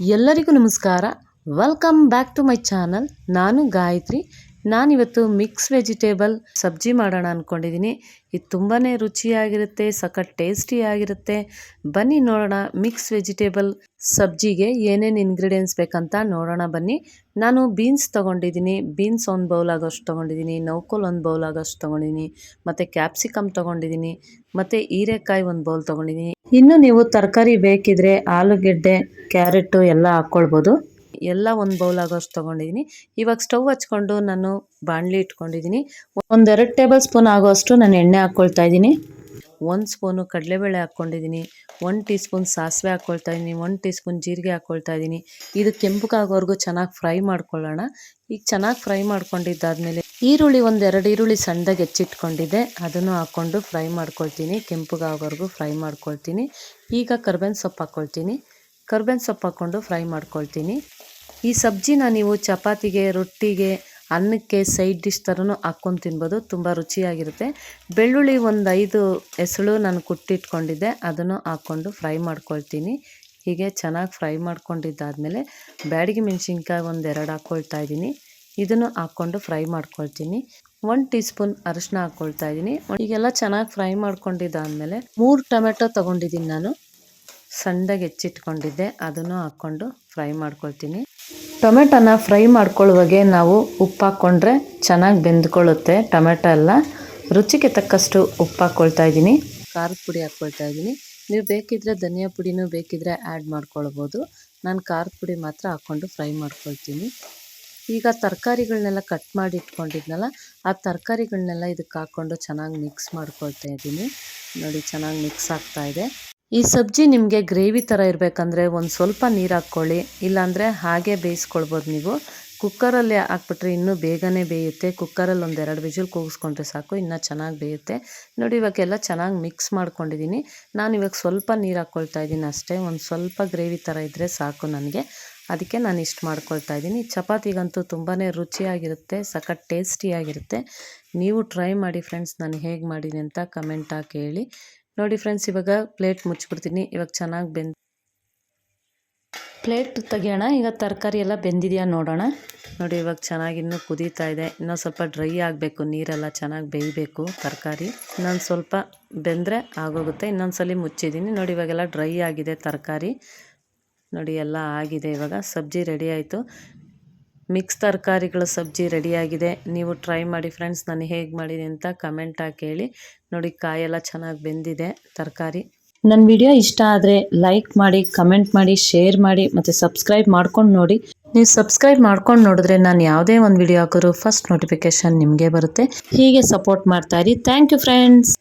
ಎಲ್ಲರಿಗೂ ನಮಸ್ಕಾರ. Welcome back to my channel ನಾನು ಗಾಯತ್ರಿ. ನಾನಿವತ್ತು ಮಿಕ್ಸ್ ವೆಜಿಟೇಬಲ್ ಸಬ್ಜಿ ಮಾಡೋಣ ಅಂದ್ಕೊಂಡಿದ್ದೀನಿ ಇದು ತುಂಬಾ ರುಚಿಯಾಗಿರುತ್ತೆ, ಸಖತ್ ಟೇಸ್ಟಿಯಾಗಿರುತ್ತೆ ಬನ್ನಿ ನೋಡೋಣ ಮಿಕ್ಸ್ ವೆಜಿಟೇಬಲ್ ಸಬ್ಜಿಗೆ ಏನೇನು ಇಂಗ್ರೀಡಿಯೆಂಟ್ಸ್ ಬೇಕಂತ ನೋಡೋಣ ಬನ್ನಿ. ನಾನು ಬೀನ್ಸ್ ತೊಗೊಂಡಿದ್ದೀನಿ ಬೀನ್ಸ್ ಒಂದು ಬೌಲ್ ಆಗೋಷ್ಟು ತೊಗೊಂಡಿದ್ದೀನಿ ನೌಕೋಲ್ ಒಂದು ಬೌಲ್ ಆಗೋಷ್ಟು ತೊಗೊಂಡಿದ್ದೀನಿ ಮತ್ತು ಕ್ಯಾಪ್ಸಿಕಮ್ ತೊಗೊಂಡಿದ್ದೀನಿ ಮತ್ತು ಹೀರೆಕಾಯಿ ಒಂದು ಬೌಲ್ ತೊಗೊಂಡಿದ್ದೀನಿ ಇನ್ನು ನೀವು ತರಕಾರಿ ಬೇಕಿದ್ರೆ ಆಲೂಗೆಡ್ಡೆ ಕ್ಯಾರೆಟು ಎಲ್ಲ ಹಾಕ್ಕೊಳ್ಬೋದು. ಎಲ್ಲ ಒಂದು ಬೌಲ್ ಆಗೋಷ್ಟು ತೊಗೊಂಡಿದ್ದೀನಿ ಇವಾಗ ಸ್ಟವ್ ಹಚ್ಕೊಂಡು ನಾನು ಬಾಣಲಿ ಇಟ್ಕೊಂಡಿದ್ದೀನಿ ಒಂದೆರಡು ಟೇಬಲ್ ಸ್ಪೂನ್ ಆಗೋಷ್ಟು ನಾನು ಎಣ್ಣೆ ಹಾಕ್ಕೊಳ್ತಾ ಇದ್ದೀನಿ. ಒಂದು ಸ್ಪೂನು ಕಡಲೆಬೇಳೆ ಹಾಕ್ಕೊಂಡಿದ್ದೀನಿ, ಒಂದು ಟೀ ಸ್ಪೂನ್ ಸಾಸಿವೆ ಹಾಕ್ಕೊಳ್ತಾ ಇದ್ದೀನಿ, ಒಂದು ಟೀ ಸ್ಪೂನ್ ಜೀರಿಗೆ ಹಾಕ್ಕೊಳ್ತಾ ಇದ್ದೀನಿ. ಇದು ಕೆಂಪಗಾಗೋವರೆಗೂ ಚೆನ್ನಾಗಿ ಫ್ರೈ ಮಾಡ್ಕೊಳ್ಳೋಣ. ಈಗ ಚೆನ್ನಾಗಿ ಫ್ರೈ ಮಾಡ್ಕೊಂಡಿದ್ದಾದಮೇಲೆ ಈರುಳ್ಳಿ ಒಂದೆರಡು ಈರುಳ್ಳಿ ಸಣ್ಣದಾಗಿ ಹೆಚ್ಚಿಟ್ಕೊಂಡಿದ್ದೆ. ಅದನ್ನು ಹಾಕ್ಕೊಂಡು ಫ್ರೈ ಮಾಡ್ಕೊಳ್ತೀನಿ. ಕೆಂಪಗಾಗೋವರೆಗೂ ಫ್ರೈ ಮಾಡ್ಕೊಳ್ತೀನಿ. ಈಗ ಕರ್ಬೇವಿನ ಸೊಪ್ಪು ಹಾಕ್ಕೊಳ್ತೀನಿ. ಕರ್ಬೇವಿನ ಸೊಪ್ಪು ಹಾಕ್ಕೊಂಡು ಫ್ರೈ ಮಾಡ್ಕೊಳ್ತೀನಿ. ಈ ಸಬ್ಜಿನ ನೀವು ಚಪಾತಿಗೆ, ರೊಟ್ಟಿಗೆ ಅನ್ನಕ್ಕೆ ಸೈಡ್ ಡಿಶ್ ಥರನೂ ಹಾಕ್ಕೊಂಡು ತಿನ್ಬೋದು, ತುಂಬ ರುಚಿಯಾಗಿರುತ್ತೆ. ಬೆಳ್ಳುಳ್ಳಿ ಒಂದು ಐದು ಎಸಳು ನಾನು ಕುಟ್ಟಿಟ್ಕೊಂಡಿದ್ದೆ, ಅದನ್ನು ಹಾಕ್ಕೊಂಡು ಫ್ರೈ ಮಾಡ್ಕೊಳ್ತೀನಿ. ಹೀಗೆ ಚೆನ್ನಾಗಿ ಫ್ರೈ ಮಾಡ್ಕೊಂಡಿದ್ದಾದಮೇಲೆ ಬ್ಯಾಡಗಿ ಮೆಣಸಿನ್ಕಾಯಿ ಒಂದು ಎರಡು ಹಾಕ್ಕೊಳ್ತಾ ಇದ್ದೀನಿ. ಇದನ್ನು ಹಾಕ್ಕೊಂಡು ಫ್ರೈ ಮಾಡ್ಕೊಳ್ತೀನಿ. ಒನ್ ಟೀ ಸ್ಪೂನ್ ಅರಿಶಿನ ಹಾಕ್ಕೊಳ್ತಾ ಇದ್ದೀನಿ. ಈಗೆಲ್ಲ ಚೆನ್ನಾಗಿ ಫ್ರೈ ಮಾಡ್ಕೊಂಡಿದ್ದಾದಮೇಲೆ ಮೂರು ಟೊಮೆಟೊ ತೊಗೊಂಡಿದ್ದೀನಿ ನಾನು. ಸಣ್ಣದಾಗಿ ಹೆಚ್ಚಿಟ್ಕೊಂಡಿದ್ದೆ, ಅದನ್ನು ಹಾಕ್ಕೊಂಡು ಫ್ರೈ ಮಾಡ್ಕೊಳ್ತೀನಿ. ಟೊಮೆಟೊನ ಫ್ರೈ ಮಾಡ್ಕೊಳ್ಳುವಾಗೆ ನಾವು ಉಪ್ಪು ಹಾಕ್ಕೊಂಡ್ರೆ ಚೆನ್ನಾಗಿ ಬೆಂದ್ಕೊಳ್ಳುತ್ತೆ ಟೊಮೆಟೊ ಎಲ್ಲ. ರುಚಿಗೆ ತಕ್ಕಷ್ಟು ಉಪ್ಪು ಹಾಕ್ಕೊಳ್ತಾ ಇದ್ದೀನಿ. ಖಾರದ ಪುಡಿ ಹಾಕ್ಕೊಳ್ತಾ ಇದ್ದೀನಿ. ನೀವು ಬೇಕಿದ್ರೆ ಧನಿಯಾ ಪುಡಿನೂ ಬೇಕಿದ್ರೆ ಆ್ಯಡ್ ಮಾಡ್ಕೊಳ್ಬೋದು. ನಾನು ಖಾರದ ಪುಡಿ ಮಾತ್ರ ಹಾಕ್ಕೊಂಡು ಫ್ರೈ ಮಾಡ್ಕೊಳ್ತೀನಿ. ಈಗ ತರಕಾರಿಗಳನ್ನೆಲ್ಲ ಕಟ್ ಮಾಡಿ ಇಟ್ಕೊಂಡಿದ್ನಲ್ಲ, ಆ ತರಕಾರಿಗಳನ್ನೆಲ್ಲ ಇದಕ್ಕೆ ಹಾಕ್ಕೊಂಡು ಚೆನ್ನಾಗಿ ಮಿಕ್ಸ್ ಮಾಡ್ಕೊಳ್ತಾ ಇದ್ದೀನಿ. ನೋಡಿ, ಚೆನ್ನಾಗಿ ಮಿಕ್ಸ್ ಆಗ್ತಾ ಇದೆ. ಈ ಸಬ್ಜಿ ನಿಮಗೆ ಗ್ರೇವಿ ಥರ ಇರಬೇಕಂದ್ರೆ ಒಂದು ಸ್ವಲ್ಪ ನೀರು ಹಾಕ್ಕೊಳ್ಳಿ, ಇಲ್ಲಾಂದರೆ ಹಾಗೆ ಬೇಯಿಸ್ಕೊಳ್ಬೋದು ನೀವು. ಕುಕ್ಕರಲ್ಲಿ ಹಾಕ್ಬಿಟ್ರೆ ಇನ್ನೂ ಬೇಗನೆ ಬೇಯುತ್ತೆ. ಕುಕ್ಕರಲ್ಲಿ ಒಂದು ಎರಡು ವಿಜಿಲ್ ಕೂಗಿಸ್ಕೊಂಡ್ರೆ ಸಾಕು, ಇನ್ನೂ ಚೆನ್ನಾಗಿ ಬೇಯುತ್ತೆ. ನೋಡಿ ಇವಾಗೆಲ್ಲ ಚೆನ್ನಾಗಿ ಮಿಕ್ಸ್ ಮಾಡ್ಕೊಂಡಿದ್ದೀನಿ ನಾನು ಇವಾಗ ಸ್ವಲ್ಪ ನೀರು ಹಾಕ್ಕೊಳ್ತಾ ಇದ್ದೀನಿ ಅಷ್ಟೇ. ಒಂದು ಸ್ವಲ್ಪ ಗ್ರೇವಿ ಥರ ಇದ್ದರೆ ಸಾಕು ನನಗೆ. ಅದಕ್ಕೆ ನಾನು ಇಷ್ಟು ಮಾಡ್ಕೊಳ್ತಾ ಇದ್ದೀನಿ ಚಪಾತಿಗಂತೂ ತುಂಬಾ ರುಚಿಯಾಗಿರುತ್ತೆ, ಸಖತ್ ಟೇಸ್ಟಿಯಾಗಿರುತ್ತೆ. ನೀವು ಟ್ರೈ ಮಾಡಿ ಫ್ರೆಂಡ್ಸ್, ನಾನು ಹೇಗೆ ಮಾಡಿದೆ ಅಂತ ಕಮೆಂಟ್ ಹಾಕಿ ಹೇಳಿ. ನೋಡಿ ಫ್ರೆಂಡ್ಸ್ ಇವಾಗ ಪ್ಲೇಟ್ ಮುಚ್ಚಿಬಿಡ್ತೀನಿ. ಇವಾಗ ಚೆನ್ನಾಗಿ ಬೆಂದು ಪ್ಲೇಟ್ ತೆಗಿಯೋಣ. ಈಗ ತರಕಾರಿ ಎಲ್ಲ ಬೆಂದಿದೆಯಾ ನೋಡೋಣ. ನೋಡಿ ಇವಾಗ ಚೆನ್ನಾಗಿ ಇನ್ನೂ ಕುದೀತಾ ಇದೆ. ಇನ್ನೂ ಸ್ವಲ್ಪ ಡ್ರೈ ಆಗಬೇಕು. ನೀರೆಲ್ಲ ಚೆನ್ನಾಗಿ ಬೇಯಬೇಕು ತರಕಾರಿ. ಇನ್ನೊಂದು ಸ್ವಲ್ಪ ಬೆಂದರೆ ಆಗೋಗುತ್ತೆ. ಇನ್ನೊಂದು ಸಲ ಮುಚ್ಚಿದ್ದೀನಿ. ನೋಡಿ ಇವಾಗೆಲ್ಲ ಡ್ರೈ ಆಗಿದೆ ತರಕಾರಿ. ನೋಡಿ ಎಲ್ಲ ಆಗಿದೆ ಇವಾಗ. ಸಬ್ಜಿ ರೆಡಿ ಆಯಿತು. ಮಿಕ್ಸ್ ತರಕಾರಿಗಳ ಸಬ್ಜಿ ರೆಡಿಯಾಗಿದೆ. ನೀವು ಟ್ರೈ ಮಾಡಿ ಫ್ರೆಂಡ್ಸ್ ನಾನು ಹೇಗೆ ಮಾಡಿದೆ ಅಂತ ಕಮೆಂಟ್ ಹಾಕಿ ಹೇಳಿ. ನೋಡಿ ಕಾಯೆಲ್ಲ ಚೆನ್ನಾಗಿ ಬೆಂದಿದೆ ತರಕಾರಿ. ನನ್ನ ವಿಡಿಯೋ ಇಷ್ಟ ಆದರೆ ಲೈಕ್ ಮಾಡಿ ಕಮೆಂಟ್ ಮಾಡಿ ಶೇರ್ ಮಾಡಿ ಮತ್ತು ಸಬ್ಸ್ಕ್ರೈಬ್ ಮಾಡ್ಕೊಂಡು ನೋಡಿ. ನೀವು ಸಬ್ಸ್ಕ್ರೈಬ್ ಮಾಡ್ಕೊಂಡು ನೋಡಿದ್ರೆ ನಾನು ಯಾವುದೇ ಒಂದು ವಿಡಿಯೋ ಹಾಕೋರು ಫಸ್ಟ್ ನೋಟಿಫಿಕೇಶನ್ ನಿಮಗೆ ಬರುತ್ತೆ. ಹೀಗೆ ಸಪೋರ್ಟ್ ಮಾಡ್ತಾ ಇರಿ. Thank you friends.